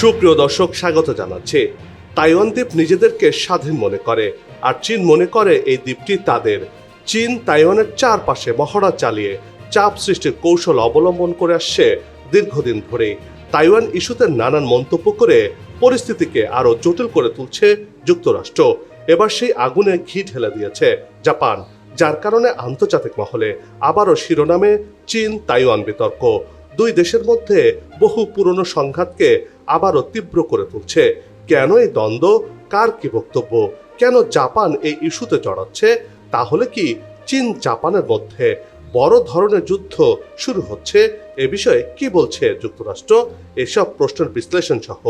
সুপ্রিয় দর্শক, স্বাগত জানাচ্ছি। তাইওয়ান দ্বীপ নিজেদেরকে স্বাধীন মনে করে, আর চীন মনে করে এই দ্বীপটি তাদের। চীন তাইওয়ানের চারপাশে মহড়া চালিয়ে চাপ সৃষ্টির কৌশল অবলম্বন করে আসছে দীর্ঘদিন ধরে তাইওয়ান ইস্যুতে নানান মন্তব্য করে পরিস্থিতিকে আরও জটিল করে তুলছে যুক্তরাষ্ট্র। এবার সেই আগুনে ঘি ঢেলে দিয়েছে জাপান, যার কারণে আন্তর্জাতিক মহলে আবারও শিরোনামে চীন তাইওয়ান বিতর্ক। দুই দেশের মধ্যে বহু পুরনো সংঘাতকে আবারও তীব্র করে তুলছে। কেন এই দ্বন্দ্ব? কার কি বক্তব্য? কেন জাপান এই ইস্যুতে জড়াচ্ছে? তাহলে কি চীন জাপানের মধ্যে বড় ধরনের যুদ্ধ শুরু হচ্ছে? এ বিষয়ে কি বলছে যুক্তরাষ্ট্র? এসব প্রশ্নের বিশ্লেষণ সহ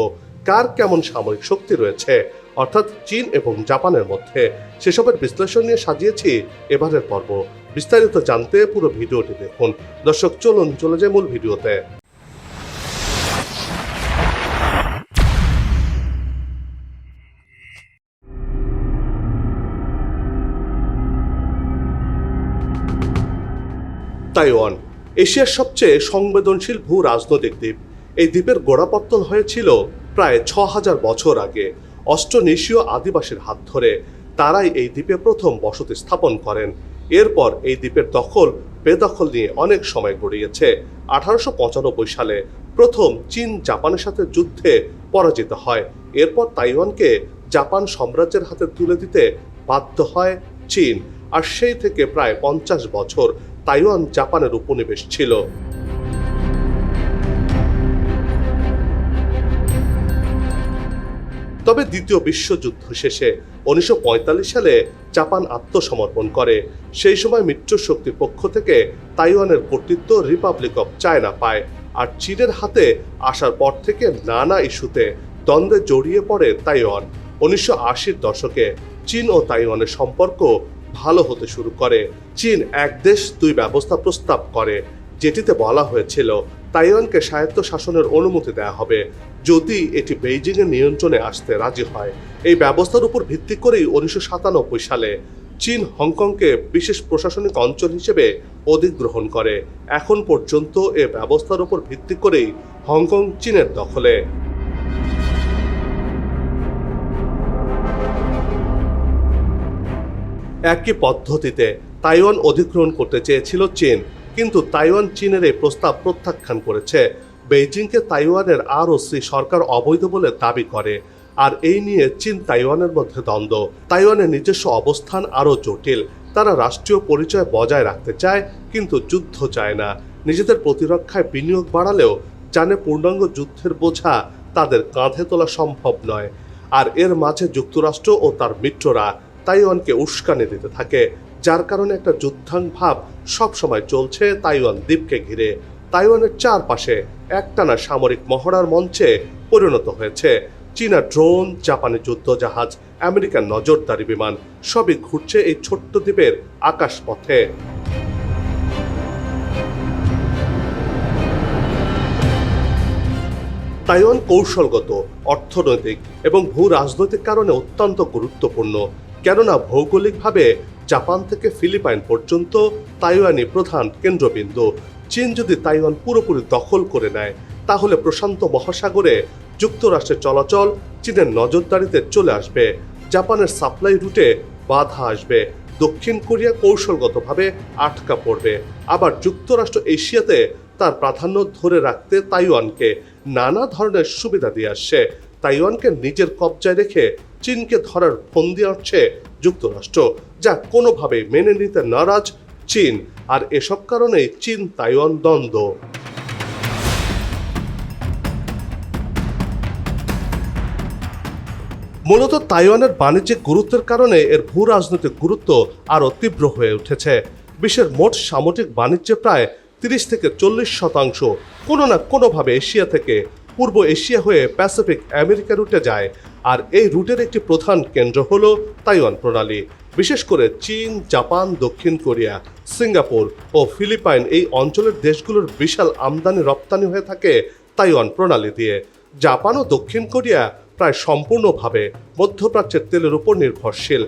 কার কেমন সামরিক শক্তি রয়েছে? অর্থাৎ চীন এবং জাপানের মধ্যে সেসবের বিশ্লেষণ নিয়ে সাজিয়েছি এবারের পর্ব। বিস্তারিত জানতে পুরো ভিডিওটি দেখুন। দর্শক, চলুন, চলে যায় মূল ভিডিওতে। তাইওয়ান, এশিয়ার সবচেয়ে সংবেদনশীল ভূ রাজনৈতিক দ্বীপ। এই দ্বীপের গোড়াপত্তন হয়েছিল প্রায় ছ হাজার বছর আগে। অস্ট্রোনেশীয় আদিবাসীর হাত ধরে তারাই এই দ্বীপে প্রথম বসতি স্থাপন করেন। এরপর এই দ্বীপের দখল, বেদখল নিয়ে অনেক সময় গড়িয়েছে। আঠারোশো পঁচানব্বই সালে প্রথম চীন জাপানের সাথে যুদ্ধে পরাজিত হয়। এরপর তাইওয়ানকে জাপান সাম্রাজ্যের হাতে তুলে দিতে বাধ্য হয় চীন। আর সেই থেকে প্রায় পঞ্চাশ বছর তাইওয়ান জাপানের উপনিবেশ ছিল। তবে দ্বিতীয় বিশ্বযুদ্ধ শেষে উনিশশো সালে জাপান আত্মসমর্পণ করে। সেই সময় মিত্র শক্তির পক্ষ থেকে তাইওয়ানের কর্তৃত্ব রিপাবলিক অফ চায়না পায় আর চীনের হাতে আসার পর থেকে নানা ইস্যুতে দ্বন্দ্বে জড়িয়ে পড়ে তাইওয়ান। উনিশশো দশকে চীন ও তাইওয়ানের সম্পর্ক ভালো হতে শুরু করে। চীন এক দেশ, দুই ব্যবস্থা প্রস্তাব করে। যেটিতে বলা হয়েছিল, তাইওয়ানকে স্বায়ত্ত শাসনের অনুমতি দেওয়া হবে। যদি এটি বেইজিং এর নিয়ন্ত্রণে আসতে রাজি হয়, এই ব্যবস্থার উপর ভিত্তি করেই উনিশশো সাতানব্বই সালে চীন হংকংকে বিশেষ প্রশাসনিক অঞ্চল হিসেবে অধিগ্রহণ করে। এখন পর্যন্ত এ ব্যবস্থার উপর ভিত্তি করেই হংকং চীনের দখলে। একই পদ্ধতিতে তাইওয়ান অধিগ্রহণ করতে চেয়েছিল চীন, কিন্তু তাইওয়ান চীনের এই প্রস্তাব প্রত্যাখ্যান করেছে। বেইজিংকে তাইওয়ানের আরও শ্রী সরকার অবৈধ বলে দাবি করে, আর এই নিয়ে চীন তাইওয়ানের মধ্যে দ্বন্দ্ব। তাইওয়ানের নিজস্ব অবস্থান আরও জটিল, তারা রাষ্ট্রীয় পরিচয় বজায় রাখতে চায়, কিন্তু যুদ্ধ চায় না। নিজেদের প্রতিরক্ষায় বিনিয়োগ বাড়ালেও জানে পূর্ণাঙ্গ যুদ্ধের বোঝা তাদের কাঁধে তোলা সম্ভব নয়। আর এর মাঝে যুক্তরাষ্ট্র ও তার মিত্ররা তাইওয়ানকে উস্কানি দিতে থাকে, যার কারণে একটা যুদ্ধাং ভাব সবসময় চলছে তাইওয়ান দ্বীপকে ঘিরে। তাইওয়ানের চারপাশে একটানা সামরিক মহড়ার মঞ্চে পরিণত হয়েছে চীনা ড্রোন, জাপানি যুদ্ধজাহাজ আমেরিকার নজরদারি বিমান, সবই ঘুরছে এই ছোট্ট দ্বীপের আকাশপথে। তাইওয়ান কৌশলগত, অর্থনৈতিক এবং ভূ রাজনৈতিক কারণে অত্যন্ত গুরুত্বপূর্ণ। কেননা ভৌগোলিকভাবে জাপান থেকে ফিলিপাইন পর্যন্ত তাইওয়ানই প্রধান কেন্দ্রবিন্দু। চীন যদি তাইওয়ান পুরোপুরি দখল করে নেয়, তাহলে প্রশান্ত মহাসাগরে যুক্তরাষ্ট্রের চলাচল চীনের নজরদারিতে চলে আসবে। জাপানের সাপ্লাই রুটে বাধা আসবে। দক্ষিণ কোরিয়া কৌশলগতভাবে আটকা পড়বে। আবার যুক্তরাষ্ট্র এশিয়াতে তার প্রাধান্য ধরে রাখতে তাইওয়ানকে নানা ধরনের সুবিধা দিয়ে আসছে। তাইওয়ানকে নিজের কবজায় রেখে চীনকে ধরার ফন্দি আসছে যুক্তরাষ্ট্র, যা কোনোভাবে মেনে নিতে নারাজ চীন, আর এসব কারণেই চীন তাইওয়ান দ্বন্দ্ব। মূলত তাইওয়ানের বাণিজ্যিক গুরুত্বের কারণে এর ভূ রাজনৈতিক গুরুত্ব আরও তীব্র হয়ে উঠেছে। বিশ্বের মোট সামুদ্রিক বাণিজ্যে প্রায় তিরিশ থেকে চল্লিশ শতাংশ, কোনো না কোনোভাবে এশিয়া থেকে পূর্ব এশিয়া হয়ে প্যাসিফিক আমেরিকা রুটে যায়। আর এই রুটের একটি প্রধান কেন্দ্র হল তাইওয়ান প্রণালী। বিশেষ করে চীন, জাপান, দক্ষিণ কোরিয়া, সিঙ্গাপুর ও ফিলিপাইন এই অঞ্চলের দেশগুলোর বিশাল আমদানি রপ্তানি হয়ে থাকে তাইওয়ান প্রণালী দিয়ে। জাপান ও দক্ষিণ কোরিয়া প্রায় সম্পূর্ণভাবে মধ্যপ্রাচ্যের তেলের উপর নির্ভরশীল।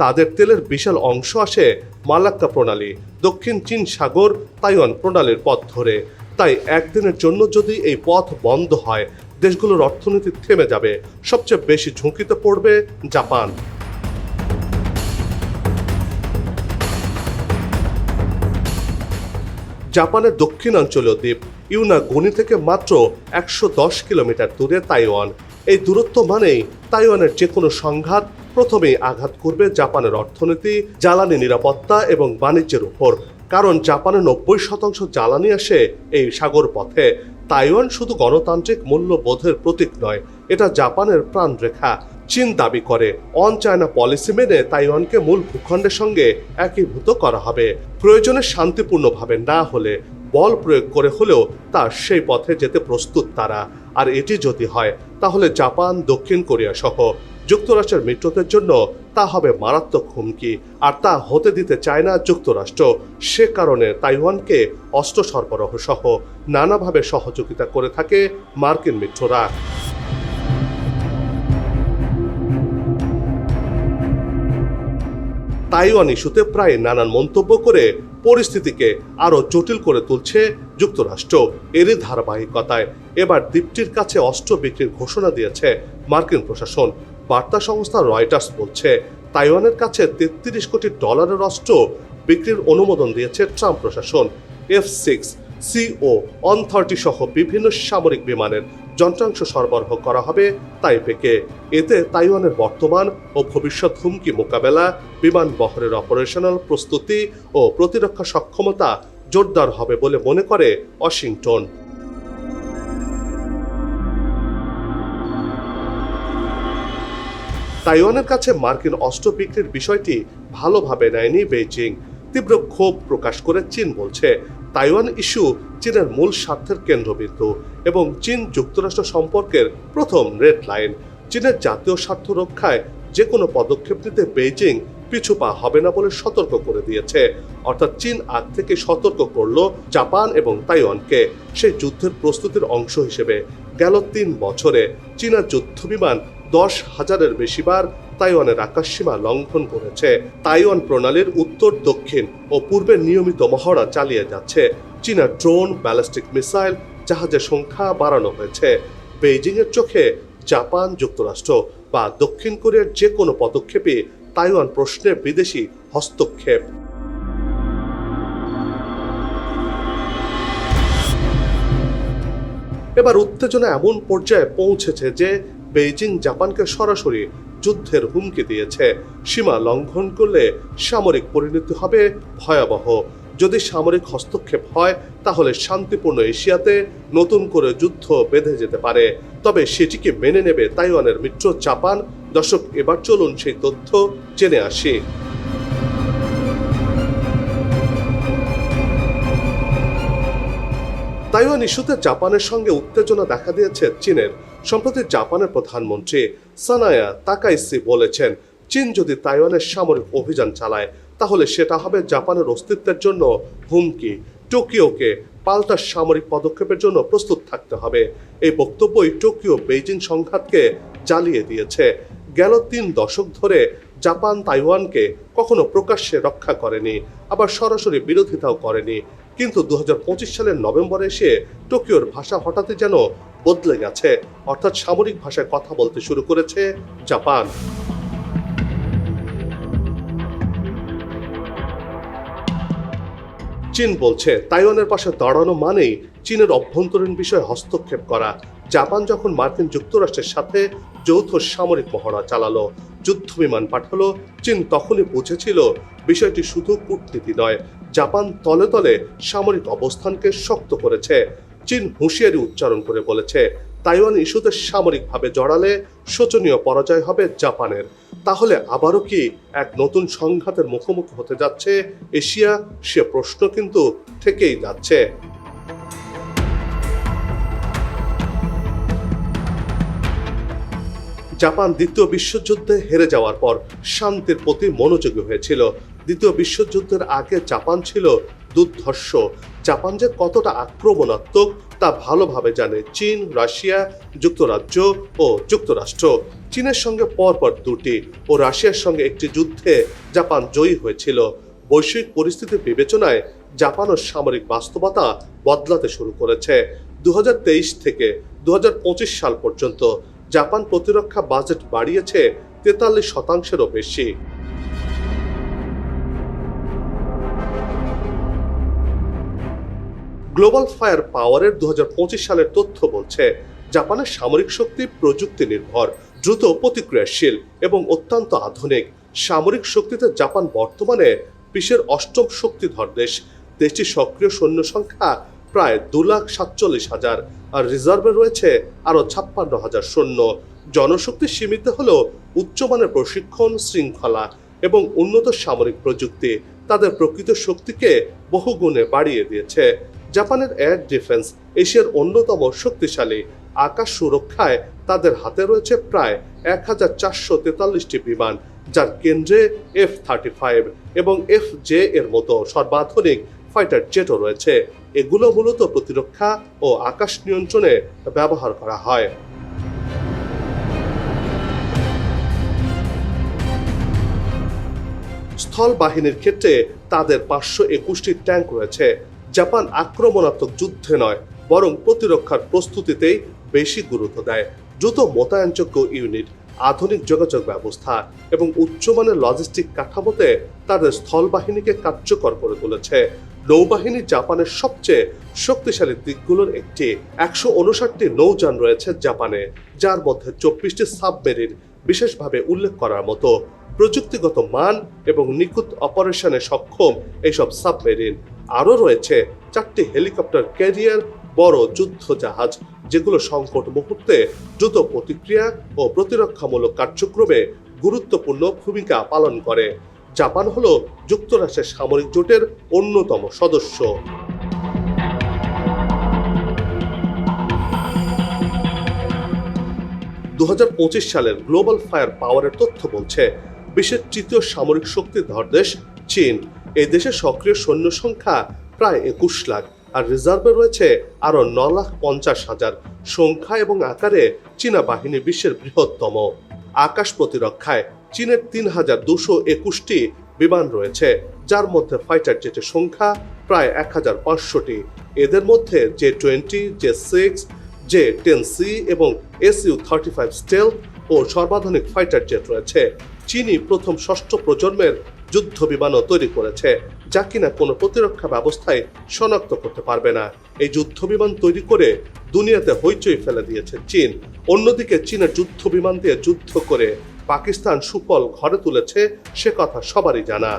তাদের তেলের বিশাল অংশ আসে মালাক্কা প্রণালী, দক্ষিণ চীন সাগর, তাইওয়ান প্রণালীর পথ ধরে। তাই একদিনের জন্য যদি এই পথ বন্ধ হয়, দেশগুলোর অর্থনীতি থেমে যাবে। সবচেয়ে বেশি ঝুঁকিতে পড়বে জাপান। জাপানের দক্ষিণাঞ্চলীয় দ্বীপ ইউনাগুনি থেকে মাত্র একশো দশ কিলোমিটার দূরে তাইওয়ান। এই দূরত্ব মানেই তাইওয়ানের যে কোনো সংঘাত প্রথমেই আঘাত করবে জাপানের অর্থনীতি, জ্বালানি নিরাপত্তা এবং বাণিজ্যের উপর। কারণ জাপানের নব্বই শতাংশ জ্বালানি আসে এই সাগর পথে। তাইওয়ান শুধু গণতান্ত্রিক মূল্যবোধের প্রতীক নয়, এটা জাপানের প্রাণরেখা। চীন দাবি করে, অন চায়না পলিসি মেনে তাইওয়ানকে মূল ভূখণ্ডের সঙ্গে একীভূত করা হবে। প্রয়োজনে শান্তিপূর্ণভাবে না হলে, বল প্রয়োগ করে হলেও তা সেই পথে যেতে প্রস্তুত তারা। আর এটি যদি হয়, তাহলে জাপান, দক্ষিণ কোরিয়া সহ যুক্তরাষ্ট্রের মিত্রদের জন্য তা হবে মারাত্মক হুমকি, আর তা হতে দিতে চায় না যুক্তরাষ্ট্র। সে কারণে তাইওয়ানকে অস্ত্র সরবরাহ সহ নানাভাবে সহযোগিতা করে থাকে মার্কিন মিত্ররা। তাইওয়ান ইস্যুতে প্রায় নানান মন্তব্য করে পরিস্থিতিকে আরও জটিল করে তুলছে যুক্তরাষ্ট্র। এরই ধারাবাহিকতায় এবার দ্বীপটির কাছে অস্ত্র বিক্রির ঘোষণা দিয়েছে মার্কিন প্রশাসন। বার্তা সংস্থা রয়টার্স বলছে, তাইওয়ানের কাছে তেত্রিশ কোটি ডলারের অস্ত্র বিক্রির অনুমোদন দিয়েছে ট্রাম্প প্রশাসন। F six, C one thirty সহ বিভিন্ন সামরিক বিমানের যন্ত্রাংশ সরবরাহ করা হবে তাইপেকে। এতে তাইওয়ানের বর্তমান ও ভবিষ্যৎ হুমকি মোকাবেলা, বিমান বহরের অপারেশনাল প্রস্তুতি ও প্রতিরক্ষা সক্ষমতা জোরদার হবে বলে মনে করে ওয়াশিংটন। তাইওয়ানের কাছে মার্কিন অস্ত্র বিক্রির বিষয়টি ভালোভাবে নেয়নি বেইজিং। তীব্র ক্ষোভ প্রকাশ করে চীন বলছে, তাইওয়ান ইস্যু চীনের মূল স্বার্থের কেন্দ্রবিন্দু এবং চীন যুক্তরাষ্ট্র সম্পর্কের প্রথম রেড লাইন। চীনের জাতীয় স্বার্থ রক্ষায় যে কোনো পদক্ষেপ নিতে বেইজিং পিছু পা হবে না বলে সতর্ক করে দিয়েছে। অর্থাৎ চীন আগ থেকে সতর্ক করল জাপান এবং তাইওয়ানকে। সেই যুদ্ধের প্রস্তুতির অংশ হিসেবে গেল তিন বছরে চীনা যুদ্ধ বিমান দশ হাজারের বেশি বার তাইওয়ানের আকাশসীমা লঙ্ঘন করেছে। তাইওয়ান প্রণালীর উত্তর, দক্ষিণ ও পূর্বে নিয়মিত মহড়া চালিয়ে যাচ্ছে। চীনা ড্রোন, ব্যালিস্টিক মিসাইল, জাহাজের সংখ্যা বাড়ানো হয়েছে। বেইজিংয়ের চোখে জাপান যুক্তরাষ্ট্র বা দক্ষিণ কোরিয়ার যে কোনো পদক্ষেপই তাইওয়ান প্রশ্নে বিদেশি হস্তক্ষেপ। এবার উত্তেজনা এমন পর্যায়ে পৌঁছেছে যে বেইজিং জাপানকে সরাসরি যুদ্ধের হুমকি দিয়েছে। সীমা লঙ্ঘন করলে সামরিক পরিণতি হবে ভয়াবহ। যদি সামরিক হস্তক্ষেপ হয়, তাহলে শান্তিপূর্ণ এশিয়াতে নতুন করে যুদ্ধ বেঁধে যেতে পারে। তবে সেটিকে মেনে নেবে তাইওয়ানের মিত্র জাপান? দর্শক, এবার চলুন সেই তথ্য জেনে আসি। তাইওয়ান ইস্যুতে জাপানের সঙ্গে উত্তেজনা দেখা দিয়েছে চীনের। সম্প্রতি জাপানের প্রধানমন্ত্রী সানায়া তাকাইসি বলেছেন, চীন যদি তাইওয়ানের সামরিক অভিযান চালায়, তাহলে সেটা হবে জাপানের অস্তিত্বের জন্য হুমকি। টোকিওকে পাল্টা সামরিক পদক্ষেপের জন্য প্রস্তুত থাকতে হবে। এই বক্তব্যই টোকিও বেইজিং সংঘাতকে জ্বালিয়ে দিয়েছে। গেল তিন দশক ধরে জাপান তাইওয়ানকে কখনো প্রকাশ্যে রক্ষা করেনি, আবার সরাসরি বিরোধিতাও করেনি। কিন্তু দু হাজার পঁচিশ সালের নভেম্বরে এসে টোকিওর ভাষা হঠাৎই যেন বদলে গেছে। অর্থাৎ সামরিক ভাষায় কথা বলতে শুরু করেছে জাপান। চীন বলছে, তাইওয়ানের পাশে দাঁড়ানো মানেই চীনের অভ্যন্তরীণ বিষয়ে হস্তক্ষেপ করা। জাপান যখন মার্কিন যুক্তরাষ্ট্রের সাথে যৌথ সামরিক মহড়া চালালো, যুদ্ধ বিমান পাঠালো, চীন তখনই বুঝেছিল বিষয়টি শুধু কূটনীতি নয়, জাপান তলে তলে সামরিক অবস্থানকে শক্ত করেছে। চীন হুঁশিয়ারি উচ্চারণ করে বলেছে, তাইওয়ান ইস্যুতে সামরিকভাবে জড়ালে শোচনীয় পরাজয় হবে জাপানের। তাহলে আবারও কি এক নতুন সংঘাতের মুখোমুখি হতে যাচ্ছে এশিয়া? সে প্রশ্ন কিন্তু থেকেই যাচ্ছে। জাপান দ্বিতীয় বিশ্বযুদ্ধে হেরে যাওয়ার পর শান্তির প্রতি মনোযোগী হয়েছিল। দ্বিতীয় বিশ্বযুদ্ধের আগে জাপান ছিল দুর্ধর্ষ। জাপান যে কতটা আক্রমণাত্মক তা ভালোভাবে জানে চীন, রাশিয়া, যুক্তরাজ্য ও যুক্তরাষ্ট্র। চীনের সঙ্গে পরপর দুটি ও রাশিয়ার সঙ্গে একটি যুদ্ধে জাপান জয়ী হয়েছিল। বৈশ্বিক পরিস্থিতির বিবেচনায় জাপানও সামরিক বাস্তবতা বদলাতে শুরু করেছে। দু হাজার তেইশ থেকে দু হাজার পঁচিশ সাল পর্যন্ত জাপান প্রতিরক্ষা বাজেট বাড়িয়েছে তেতাল্লিশ শতাংশেরও বেশি। গ্লোবাল ফায়ার পাওয়ারের দু হাজার পঁচিশ সালের তথ্য বলছে, জাপানের সামরিক শক্তি প্রযুক্তি নির্ভর, দ্রুত প্রতিক্রিয়াশীল এবং অত্যন্ত আধুনিক। সামরিক শক্তিতে জাপান বর্তমানে বিশ্বের অষ্টম শক্তিধর দেশ। দেশটির সক্রিয় সৈন্য সংখ্যা প্রায় দু লাখ সাতচল্লিশ হাজার, আর রিজার্ভে রয়েছে আরও ছাপ্পান্ন হাজার সৈন্য। জনশক্তি সীমিত হলেও উচ্চমানের প্রশিক্ষণ, শৃঙ্খলা এবং উন্নত সামরিক প্রযুক্তি তাদের প্রকৃত শক্তিকে বহুগুণে বাড়িয়ে দিয়েছে। জাপানের এয়ার ডিফেন্স এশিয়ার অন্যতম শক্তিশালী আকাশ সুরক্ষায় তাদের হাতে রয়েছে প্রায় এক হাজার চারশো তেতাল্লিশটি বিমান, যার কেন্দ্রে এফ থার্টি ফাইভ এবং এফ জে এর মতো সর্বাধুনিক ফাইটার জেটও রয়েছে। এগুলো মূলত প্রতিরক্ষা ও আকাশ নিয়ন্ত্রণে ব্যবহার করা হয়। স্থল বাহিনীর ক্ষেত্রে তাদের পাঁচশো একুশটি ট্যাঙ্ক রয়েছে। জাপান আক্রমণাত্মক যুদ্ধে নয়, বরং প্রতিরক্ষার প্রস্তুতিতেই বেশি গুরুত্ব দেয়। দ্রুত মোতায়েনযোগ্য ইউনিট, আধুনিক যোগাযোগ ব্যবস্থা এবং উচ্চমানের লজিস্টিক কাঠামোতে তাদের স্থল বাহিনীকে কার্যকর করে তুলেছে। নৌবাহিনী জাপানের সবচেয়ে শক্তিশালী দিকগুলোর একটি। একশো উনষাটটি নৌযান রয়েছে জাপানে, যার মধ্যে চব্বিশটি সাবমেরিন বিশেষভাবে উল্লেখ করার মতো। প্রযুক্তিগত মান এবং নিখুঁত অপারেশনে সক্ষম এইসব সাবমেরিন। আরও রয়েছে চারটি হেলিকপ্টার ক্যারিয়ার, বড় যুদ্ধ জাহাজ, যেগুলো সংকট মুহূর্তে দ্রুত প্রতিক্রিয়া ও প্রতিরক্ষামূলক কার্যক্রমে গুরুত্বপূর্ণ ভূমিকা পালন করে। জাপান হলো যুক্তরাষ্ট্রের সামরিক জোটের অন্যতম সদস্য। দু হাজার পঁচিশ সালের গ্লোবাল ফায়ার পাওয়ারের তথ্য বলছে, বিশ্বের তৃতীয় সামরিক শক্তিধর দেশ চীন। দেশে সক্রিয় সৈন্য সংখ্যা প্রায় একুশ লাখ, আর রিজার্ভে রয়েছে আরও ন লাখ পঞ্চাশ হাজার। সংখ্যা এবং আকারে চীনা বাহিনী বিশ্বের বৃহত্তম। আকাশ প্রতিরক্ষায় চীনের তিন হাজার দুশো একুশটি বিমান রয়েছে, যার মধ্যে ফাইটার জেটের সংখ্যা প্রায় এক হাজার পাঁচশোটি। এদের মধ্যে J twenty, J six, J ten C এবং S U thirty five stealth ও সর্বাধুনিক ফাইটার জেট রয়েছে। চীনই প্রথম ষষ্ঠ প্রজন্মের যুদ্ধ বিমানও তৈরি করেছে, যা কিনা কোনো প্রতিরক্ষা ব্যবস্থায় শনাক্ত করতে পারবে না। এই যুদ্ধ বিমান তৈরি করে দুনিয়াতে হইচই ফেলে দিয়েছে চীন। অন্যদিকে চীনের যুদ্ধ বিমান দিয়ে যুদ্ধ করে পাকিস্তান সুফল ঘরে তুলেছে, সে কথা সবারই জানা।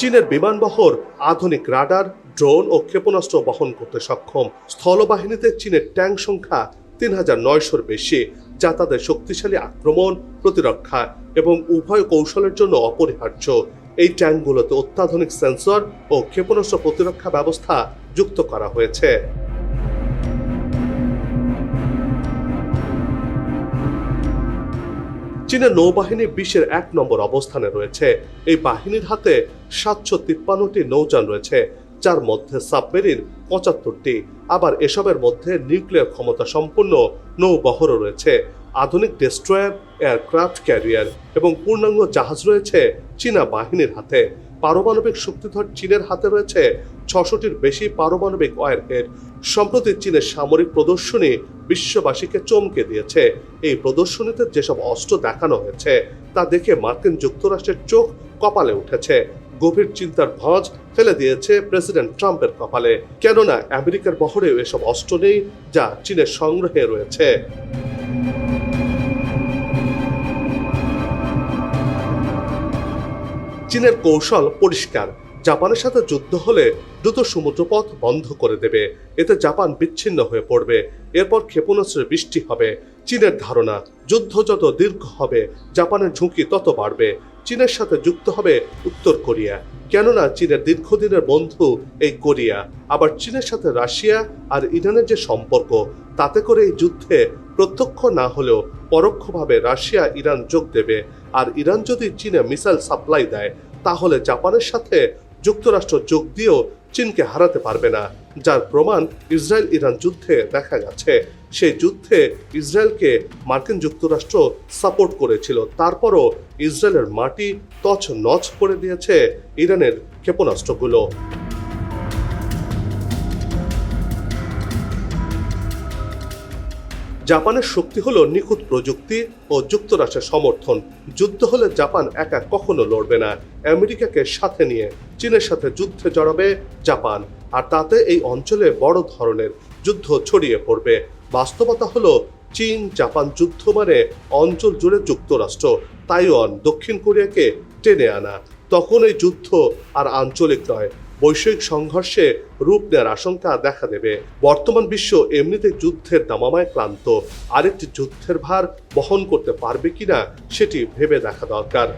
চীনের বিমানবহর আধুনিক রাডার, ড্রোন ও ক্ষেপণাস্ত্র বহন করতে সক্ষম। স্থলবাহিনীতে চীনের ট্যাঙ্ক সংখ্যা তিন হাজার নয়শোর বেশি, যা তাদের শক্তিশালী আক্রমণ, প্রতিরক্ষা এবং উভয় কৌশলের জন্য অপরিহার্য। এই ট্যাঙ্কগুলোতে অত্যাধুনিক সেন্সর ও ক্ষেপণাস্ত্র প্রতিরক্ষা ব্যবস্থা যুক্ত করা হয়েছে। চীনের নৌবাহিনী বিশ্বের এক নম্বর অবস্থানে রয়েছে। এই বাহিনীর হাতে সাতশো তিপ্পান্নটি নৌযান রয়েছে। যার মধ্যে সাবমেরিন পঁচাত্তরটি। আবার এসবের মধ্যে নিউক্লিয়ার ক্ষমতা সম্পন্ন নৌবহরও রয়েছে। আধুনিক ডেস্ট্রয়ার, এয়ারক্রাফট ক্যারিয়ার এবং পূর্ণাঙ্গ জাহাজ রয়েছে চীনা বাহিনীর হাতে। পারমাণবিক শক্তিধর চীনের হাতে রয়েছে ছশোটির বেশি পারমাণবিক ওয়ারহেড। সম্প্রতি চীনের সামরিক প্রদর্শনী বিশ্ববাসীকে চমকে দিয়েছে। এই প্রদর্শনীতে যেসব অস্ত্র দেখানো হয়েছে, তা দেখে মার্কিন যুক্তরাষ্ট্রের চোখ কপালে উঠেছে। গভীর চিন্তার ভাঁজ ফেলে দিয়েছে প্রেসিডেন্ট ট্রাম্পের কপালে। কেননা আমেরিকার বহরেও এসব অস্ত্র নেই যা চীনের সংগ্রহে রয়েছে। চীনের কৌশল পরিষ্কার। জাপানের সাথে যুদ্ধ হলে দ্রুত সমুদ্রপথ বন্ধ করে দেবে। এতে জাপান বিচ্ছিন্ন হয়ে পড়বে। এরপর ক্ষেপণাস্ত্রের বৃষ্টি হবে। চীনের ধারণা, যুদ্ধ যত দীর্ঘ হবে, জাপানের ঝুঁকি তত বাড়বে। চীনের সাথে যুক্ত হবে উত্তর কোরিয়া। কেননা চীনের দীর্ঘদিনের বন্ধু এই কোরিয়া। আবার চীনের সাথে রাশিয়া আর ইরানের যে সম্পর্ক, তাতে করে এই যুদ্ধে প্রত্যক্ষ না হলেও পরোক্ষভাবে রাশিয়া ইরান যোগ দেবে। আর ইরান যদি চীনে মিসাইল সাপ্লাই দেয়, তাহলে জাপানের সাথে যুক্তরাষ্ট্র যোগ দিয়েও চীনকে হারাতে পারবে না, যার প্রমাণ ইসরায়েল ইরান যুদ্ধে দেখা গেছে। সেই যুদ্ধে ইসরায়েলকে মার্কিন যুক্তরাষ্ট্র সাপোর্ট করেছিল। তারপরও ইসরায়েলের মাটি তছ নছ করে দিয়েছে ইরানের ক্ষেপণাস্ত্রগুলো। জাপানের শক্তি হলো নিখুঁত প্রযুক্তি ও যুক্তরাষ্ট্রের সমর্থন। যুদ্ধ হলে জাপান একা কখনো লড়বে না। আমেরিকাকে সাথে নিয়ে চীনের সাথে যুদ্ধে জড়াবে জাপান। আর তাতে এই অঞ্চলে বড় ধরনের যুদ্ধ ছড়িয়ে পড়বে। বাস্তবতা হলো চীন জাপান যুদ্ধ মানে অঞ্চল জুড়ে যুক্তরাষ্ট্র, তাইওয়ান, দক্ষিণ কোরিয়াকে টেনে আনা। তখন এই যুদ্ধ আর আঞ্চলিক নয় বৈশ্বিক সংঘর্ষে রূপ নেওয়ার আশঙ্কা দেখা দেবে। বর্তমান বিশ্ব এমনিতে যুদ্ধের দামামায় ক্লান্ত। আরেকটি যুদ্ধের ভার বহন করতে পারবে কিনা সেটি ভেবে দেখা দরকার।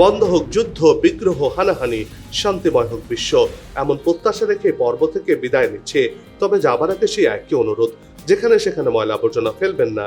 বন্ধ হোক যুদ্ধ, বিগ্রহ, হানাহানি, শান্তিময় হোক বিশ্ব। এমন প্রত্যাশা রেখে পর্ব থেকে বিদায় নিচ্ছে। তবে যাবার আগে সেই একই অনুরোধ। যেখানে সেখানে ময়লা আবর্জনা ফেলবেন না।